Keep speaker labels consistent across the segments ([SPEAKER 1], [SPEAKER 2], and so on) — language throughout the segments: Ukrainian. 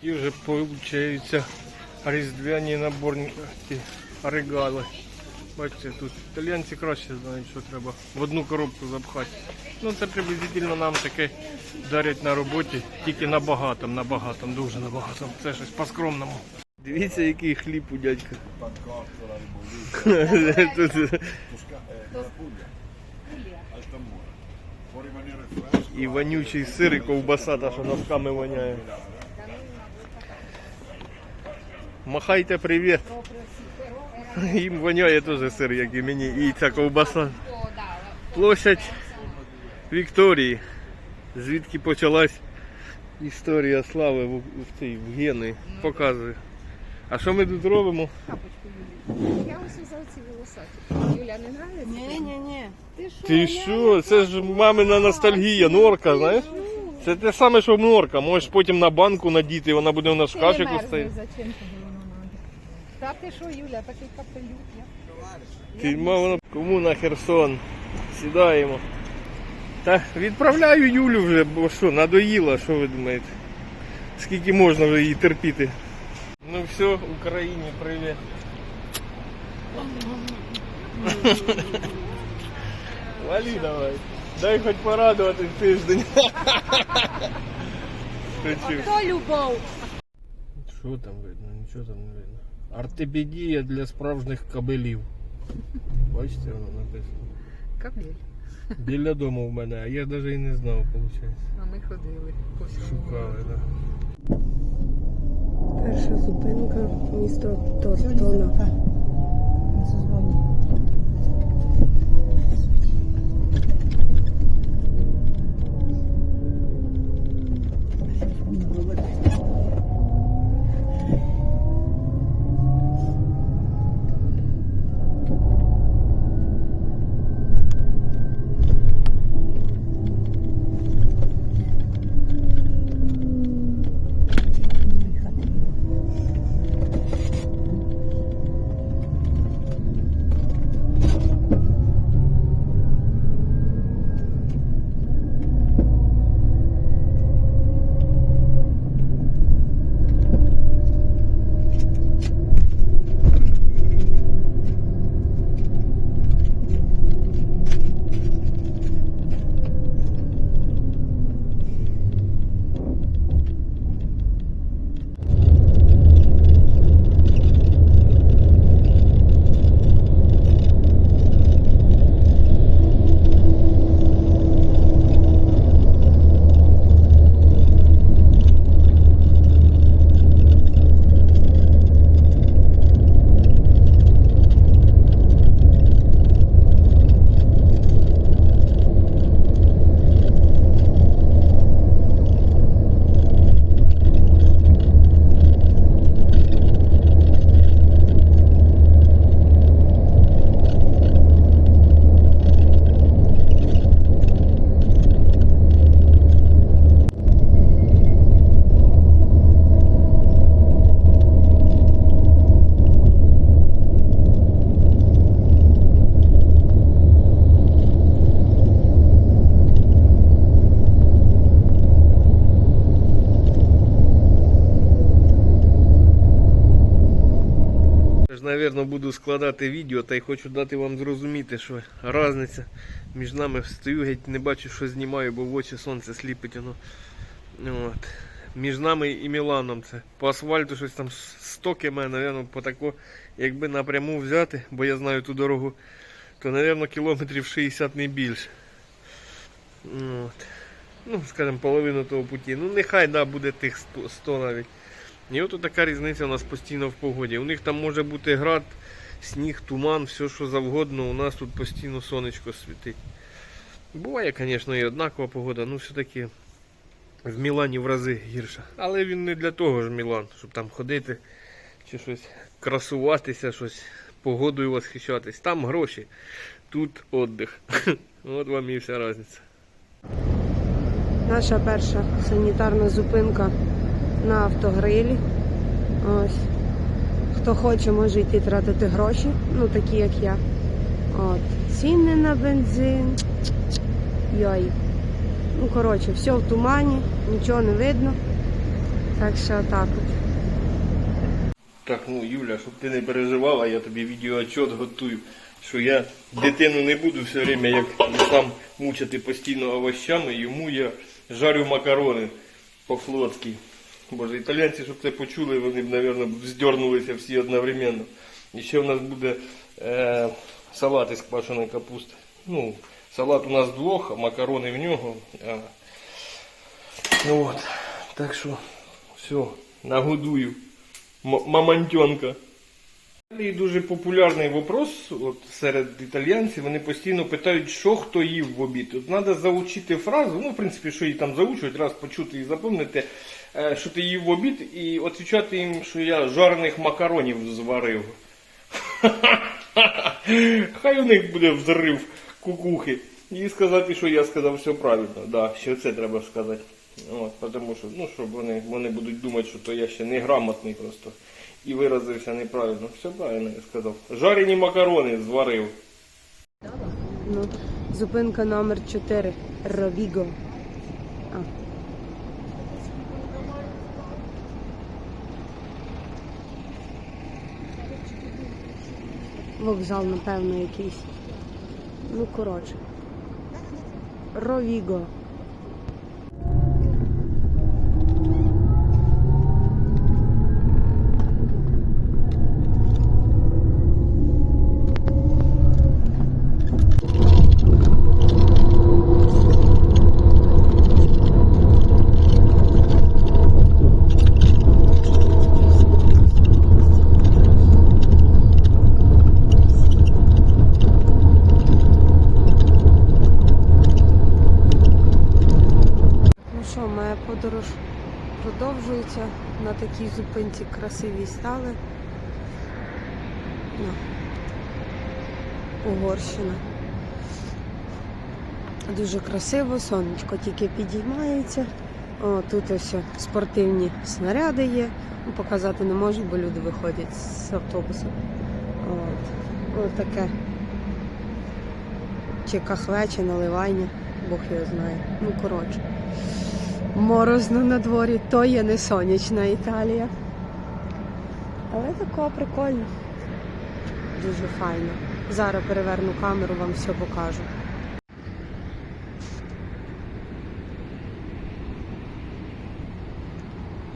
[SPEAKER 1] Такі вже получаються різдвяні наборні ті регали. Бачите, тут італійці краще знають, що треба в одну коробку запхати. Ну це приблизительно нам таке дарять на роботі, тільки на багатому, на багатому, дуже на багатому. Це щось по-скромному. Дивіться, який хліб у дядька. І вонючий сир, і ковбаса, та що носками воняє. Махайте привіт. Їм воняє теж сир, як і мені, і ця ковбаса. Площадь Вікторії, звідки почалась історія слави в, в цій в гени. Показує. А що ми тут робимо?
[SPEAKER 2] Я ось взяв ці волосаті. Юля, не нравиться?
[SPEAKER 3] Ні, ні, ні.
[SPEAKER 2] Ти що?
[SPEAKER 1] Ти що? Це ж мамина ностальгія, норка, знаєш? Це те саме, що норка. Можеш потім на банку надіти, вона буде у нас в
[SPEAKER 2] Ти
[SPEAKER 1] кашику стоїть.
[SPEAKER 2] Зачем тобі воно надо? Та ти що, Юля, такий капелюк. Я...
[SPEAKER 1] Ти мама, кому на Херсон? Сідаємо. Та відправляю Юлю вже, бо що, надоїла, що ви думаєте? Скільки можна вже її терпіти? Ну все, Україні привіт. Валі давай. Дай хоч порадувати тиждень. Шучу.
[SPEAKER 3] То любов.
[SPEAKER 1] Що там видно? Нічого там не видно. Ортопедія для справжніх кабелів. Бачите, воно написано.
[SPEAKER 2] Кабель.
[SPEAKER 1] Біля дому в мене, а я навіть і не знав, виходить.
[SPEAKER 2] А ми ходили по всьому.
[SPEAKER 1] Шукали, так. Да.
[SPEAKER 3] Перша зупинка місто Тортона.
[SPEAKER 1] Буду складати відео та й хочу дати вам зрозуміти, що різниця між нами стою, геть не бачу, що знімаю, бо в очі сонце сліпить. Воно. От. Між нами і Міланом це. По асфальту щось там 100 км, напевно, по тако, якби напряму взяти, бо я знаю ту дорогу, то, напевно, кілометрів 60 не більше. От. Ну, скажімо, половину того путі. Ну, нехай да, буде тих 100, 100 навіть. І от така різниця у нас постійно в погоді. У них там може бути град, сніг, туман, все що завгодно. У нас тут постійно сонечко світить. Буває, звісно, і однакова погода, ну все-таки в Мілані в рази гірше. Але він не для того ж Мілан, щоб там ходити чи щось красуватися, щось погодою восхищатись. Там гроші, тут віддих. От вам і вся різниця.
[SPEAKER 3] Наша перша санітарна зупинка на автогрилі. Ось. Хто хоче, може йти тратити гроші, ну такі як я. От. Ціни на бензин. Йой. Ну, коротше, все в тумані, нічого не видно. Так що отак от.
[SPEAKER 1] Так, ну Юля, щоб ти не переживала, я тобі відеоотчет готую. Що я дитину не буду все время, як сам мучити постійно овощами, йому я жарю макарони по-флотськи. Боже, італійці, щоб це почули, вони б, мабуть, здернулися всі одновременно. І в нас буде е, салат із квашеної капусти. Ну, салат у нас двох, а макарони в нього. А, ну от. Так що, все, нагодую. Мамонтенка. І дуже популярний вопрос от, серед італійців. Вони постійно питають, що хто їв в обід. От треба заучити фразу, ну, в принципі, що її там заучують, раз почути і запам'ятати, е, що ти їв в обід, і відповідати їм, що я жарених макаронів зварив. Хай у них буде взрив кукухи. І сказати, що я сказав все правильно. Да, ще це треба сказати. От, тому що, ну, щоб вони, вони будуть думати, що то я ще неграмотний просто. І виразився неправильно. Все правильно я сказав. Жарені макарони зварив.
[SPEAKER 3] Ну, зупинка номер 4. Ровіго. А. Вокзал, напевно, якийсь. Ну, коротше. Ровіго. Ну що, моя подорож продовжується. На такій зупинці красивій стали. Угорщина. Дуже красиво, сонечко тільки підіймається. О, тут ось спортивні снаряди є. Ну, показати не можу, бо люди виходять з автобуса. От. Ось таке. Чи кахве, чи наливання, Бог його знає. Ну, коротше. Морозно на дворі, то є не сонячна Італія. Але тако прикольно. Дуже файно. Зараз переверну камеру, вам все покажу.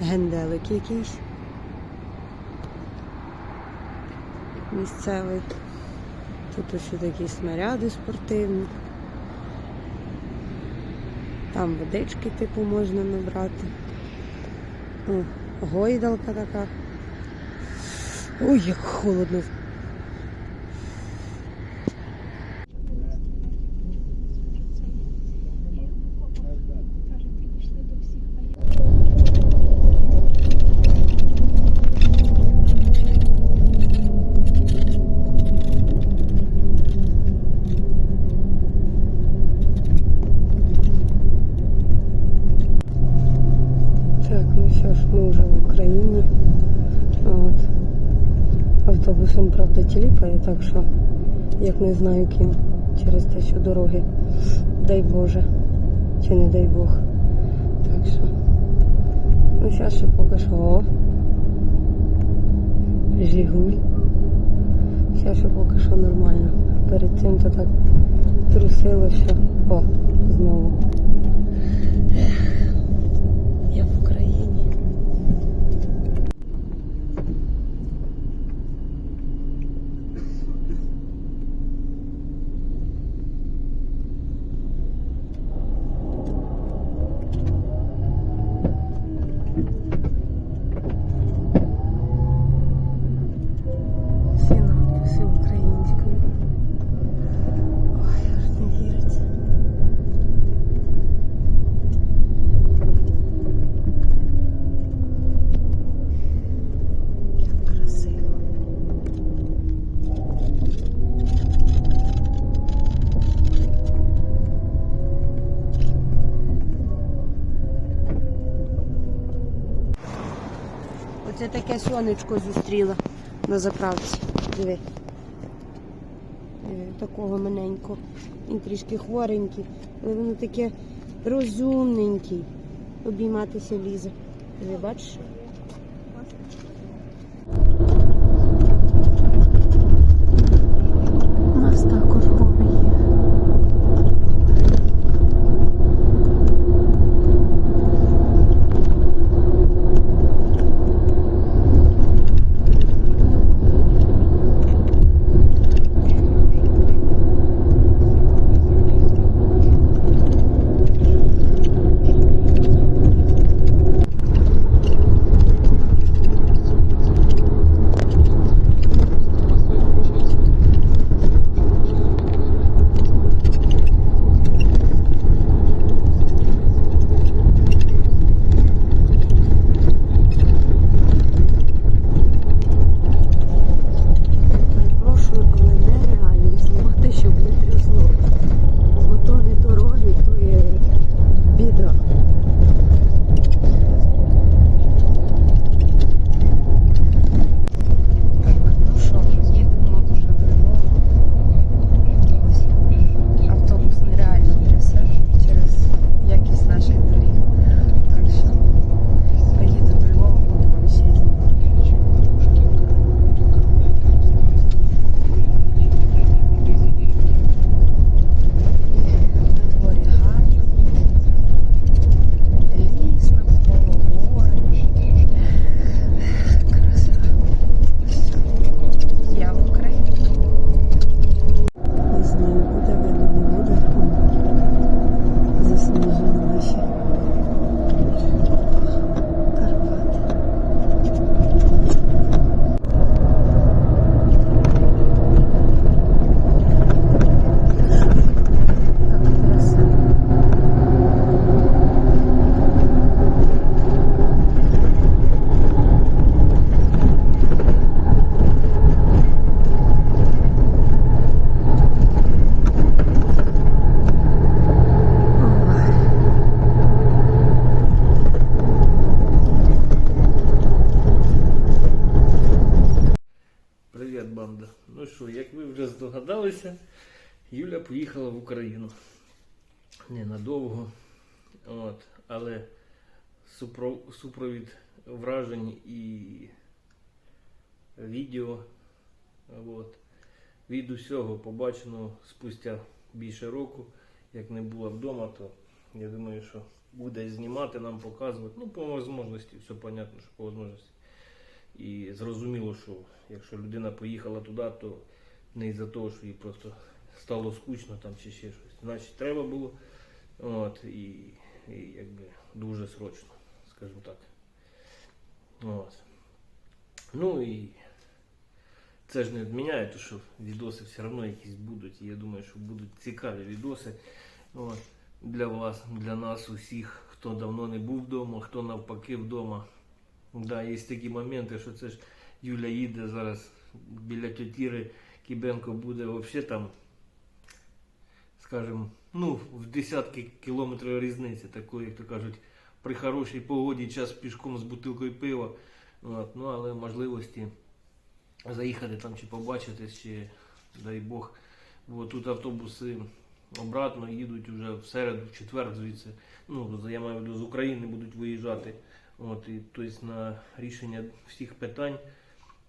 [SPEAKER 3] Генделик якийсь. Місцевий. Тут ось такі снаряди спортивні. Там водички типу можна набрати. О, гойдалка така. Ой, як холодно. Так, ну що ж, ми вже в Україні. От. Автобусом, правда, тіліпає, так що як не знаю ким. Через те, що дороги, дай Боже, чи не дай Бог. Так що. Ну зараз ще поки що. О. Жигуль. Зараз ще поки що нормально. Перед цим то так трусило, що. О, знову. Оце таке сонечко зустріла на заправці. Диви. Диви, такого маленького. Він трішки хворенький, але воно таке розумненький. Обійматися лізе. Диви, бачиш?
[SPEAKER 1] Поїхала в Україну. Ненадовго. От, але супро- супровід вражень і відео. От, від усього побаченого спустя більше року, як не була вдома, то я думаю, що буде знімати, нам показувати. Ну, по можливості, все понятно, що по можливості. І зрозуміло, що якщо людина поїхала туди, то не із-за того, що їй просто стало скучно там чи ще щось. Значить, треба було. От, і, і якби дуже срочно, скажімо так. От. Ну і це ж не відміняє, то що відоси все одно якісь будуть. І я думаю, що будуть цікаві відоси. От, для вас, для нас усіх, хто давно не був вдома, хто навпаки вдома. Да, є такі моменти, що це ж Юля їде зараз біля тьотіри Кібенко буде взагалі там, скажімо, ну, в десятки кілометрів різниці, такої, як то кажуть, при хорошій погоді час пішком з бутилкою пива. От, ну, але можливості заїхати там чи побачити, чи дай Бог. От, тут автобуси обратно їдуть вже в середу, в четвер звідси. Ну, я маю в виду, з України будуть виїжджати. От, і, тобто на рішення всіх питань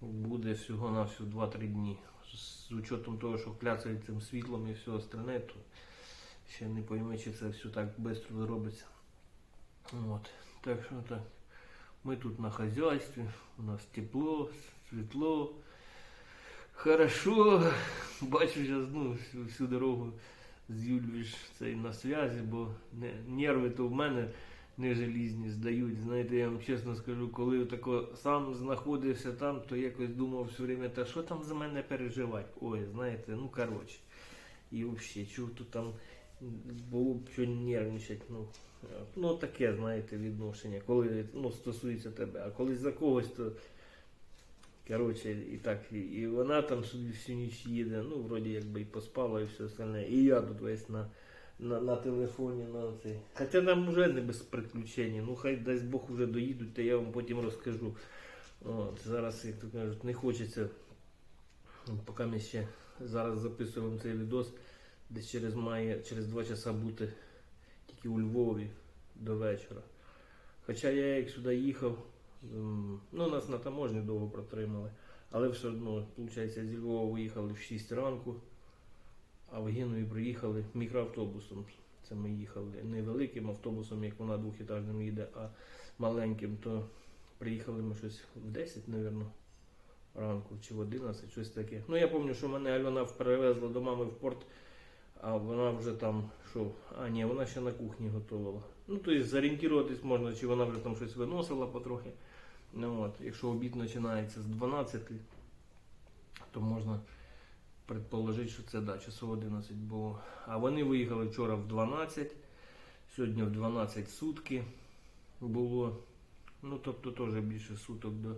[SPEAKER 1] буде всього на всього 2-3 дні. З учетом того, що кляцають цим світлом і все остальне, то ще не пойми, чи це все так швидко зробиться. От. Так що так. Ми тут на хазяйстві, у нас тепло, світло. Хорошо. Бачу зараз ну, всю, дорогу з Юлією цей на зв'язі, бо не, нерви то в мене не желізні здають. Знаєте, я вам чесно скажу, коли тако сам знаходився там, то якось думав все время, та що там за мене переживати? Ой, знаєте, ну коротше. І взагалі, чого тут там було б що нервничати. Ну, ну таке, знаєте, відношення, коли ну, стосується тебе, а коли за когось, то. Коротше, і так, і вона там собі всю ніч їде, ну, вроді якби і поспала, і все остальне. І я тут весь на, на, на телефоні, на цей. Хоча там вже не без приключень. Ну хай дасть Бог вже доїдуть, то я вам потім розкажу. От, зараз, як то кажуть, не хочеться. Поки ми ще зараз записуємо цей відос, десь через має через два часа бути тільки у Львові до вечора. Хоча я як сюди їхав, ну нас на таможні довго протримали, але все одно, виходить, зі Львова виїхали в 6 ранку, а в Генові приїхали мікроавтобусом. Це ми їхали не великим автобусом, як вона двохетажним їде, а маленьким, то приїхали ми щось в 10, мабуть, ранку чи в 11, щось таке. Ну я пам'ятаю, що мене Альона перевезла до мами в порт, а вона вже там що? А, ні, вона ще на кухні готувала. Ну, тобто зорієнтуватись можна, чи вона вже там щось виносила потрохи. Ну, от, якщо обід починається з 12, то можна предположити, що це да, часов 11 було. А вони виїхали вчора в 12, сьогодні в 12 сутки було. Ну, тобто теж більше суток до,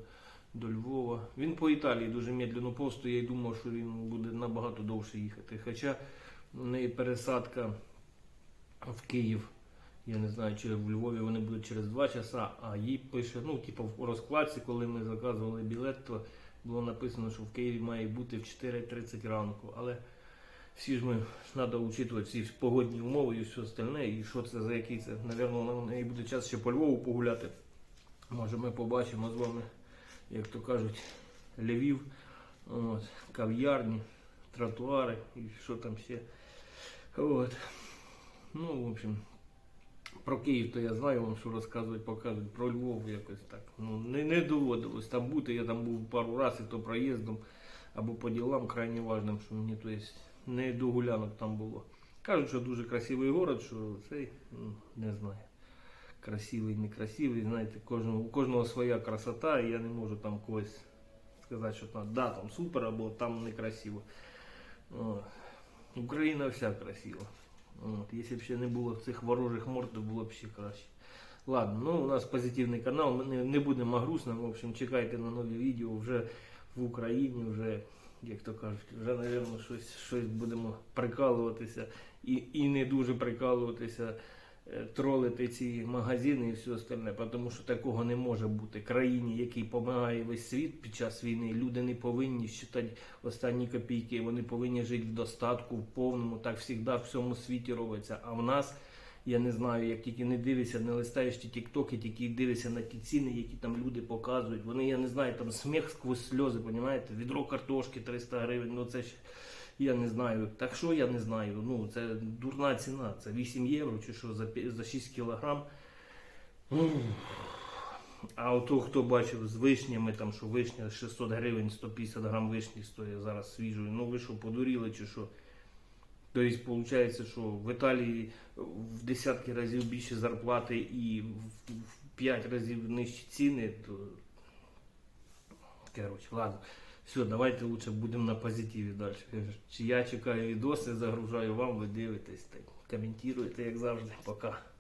[SPEAKER 1] до Львова. Він по Італії дуже медленно посту, я й думав, що він буде набагато довше їхати. Хоча в неї пересадка в Київ. Я не знаю, чи в Львові вони будуть через 2 часа, а їй пише, ну, типу, в розкладці, коли ми заказували білет, то було написано, що в Києві має бути в 4.30 ранку. Але всі ж ми треба учитувати всі погодні умови і все остальне, і що це за який це. Навірно, у неї буде час ще по Львову погуляти. Може ми побачимо з вами, як то кажуть, Львів, от, кав'ярні, тротуари і що там ще. От. Ну, в общем, про Київ то я знаю вам, що розказують, показують. Про Львов якось так. Ну, не, не доводилось там бути. Я там був пару разів, і то проїздом або по ділам крайне важним, що мені то есть, не до гулянок там було. Кажуть, що дуже красивий город, що цей, ну, не знаю. Красивий, некрасивий, знаєте, кожного, у кожного своя красота, і я не можу там когось сказати, що там, да, там супер, або там некрасиво. О, Україна вся красива. От, якщо б ще не було цих ворожих морд, то було б ще краще. Ладно, ну у нас позитивний канал, ми не, не будемо грустним. В общем, чекайте на нові відео вже в Україні, вже, як то кажуть, вже, мабуть, щось, щось будемо прикалуватися і, і не дуже прикалуватися, тролити ці магазини і все остальне, тому що такого не може бути. Країні, якій допомагає весь світ під час війни, люди не повинні считати останні копійки, вони повинні жити в достатку, в повному, так завжди в всьому світі робиться. А в нас, я не знаю, як тільки не дивишся, не листаєш ті тіктоки, тільки дивишся на ті ціни, які там люди показують. Вони, я не знаю, там сміх сквозь сльози, понімаєте? Відро картошки 300 гривень, ну це ж. Я не знаю. Так що я не знаю. Ну, це дурна ціна. Це 8 євро чи що за, за 6 кілограм. А ото хто бачив з вишнями, там що вишня 600 гривень, 150 грам вишні стоїть зараз свіжої. Ну ви що, подуріли чи що? Тобто, виходить, що в Італії в десятки разів більше зарплати і в- в 5 разів нижчі ціни, то коротше, ладно. Все, давайте лучше будемо на позитиві далі. Я чекаю відоси, загружаю вам, ви дивитесь, коментуєте, як завжди. Пока.